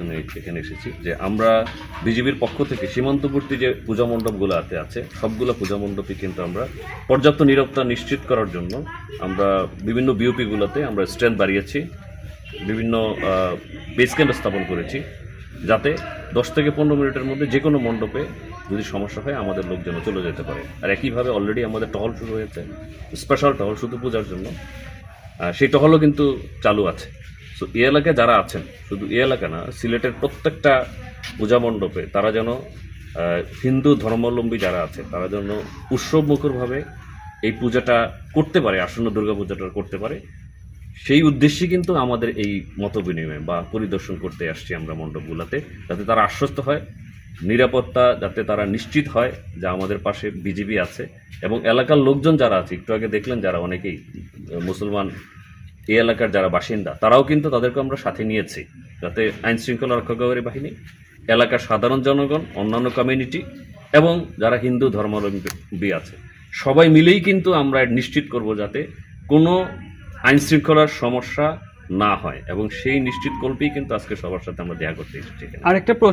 জন্য এখানে এসেছি, যে আমরা বিজেপির পক্ষ থেকে সীমান্তবর্তী যে পূজা মণ্ডপগুলো মণ্ডপগুলোতে আছে, সবগুলো পূজা মণ্ডপে কিন্তু আমরা পর্যাপ্ত নিরাপত্তা নিশ্চিত করার জন্য আমরা বিভিন্ন বিওপিগুলোতে আমরা স্ট্রেংথ বাড়িয়েছি, বিভিন্ন বেস ক্যাম্প স্থাপন করেছি, যাতে দশ থেকে পনেরো মিনিটের মধ্যে যে কোনো মণ্ডপে যদি সমস্যা হয়, আমাদের লোক যেন চলে যেতে পারে। আর একইভাবে অলরেডি আমাদের টহল শুরু হয়েছে স্পেশাল টহল শুধু পূজার জন্য সেই টহলও কিন্তু চালু আছে। সো এই এলাকায় যারা আছেন, শুধু এই এলাকা না, সিলেটের প্রত্যেকটা পূজা মণ্ডপে তারা যেন হিন্দু ধর্মাবলম্বী যারা আছে, তারা যেন উৎসবমুখরভাবে এই পূজাটা করতে পারে, আসন্ন দুর্গা পূজাটা করতে পারে। সেই উদ্দেশ্যে কিন্তু আমাদের এই মত বিনিময় বা পরিদর্শন করতে আসছি আমরা মণ্ডপগুলোতে, যাতে তারা আশ্বস্ত হয়, নিরাপত্তা যাতে তারা নিশ্চিত হয় যে আমাদের পাশে বিজিবি আছে এবং এলাকার লোকজন যারা আছে, একটু আগে দেখলেন যারা অনেকেই, মুসলমান এই এলাকার যারা বাসিন্দা, তারাও কিন্তু তাদেরকে আমরা সাথে নিয়েছি যাতে আইন শৃঙ্খলা রক্ষাকারী বাহিনী, এলাকার সাধারণ জনগণ, অন্যান্য কমিউনিটি এবং যারা হিন্দু ধর্মাবলম্বী আছে, সবাই মিলেই কিন্তু আমরা নিশ্চিত করব যাতে কোনো আইন শৃঙ্খলার সমস্যা না হয় এবং সেই নিশ্চিত কল্পেই কিন্তু আজকে সবার সাথে আমরা দেখা করতে এসেছি। আরেকটা প্রশ্ন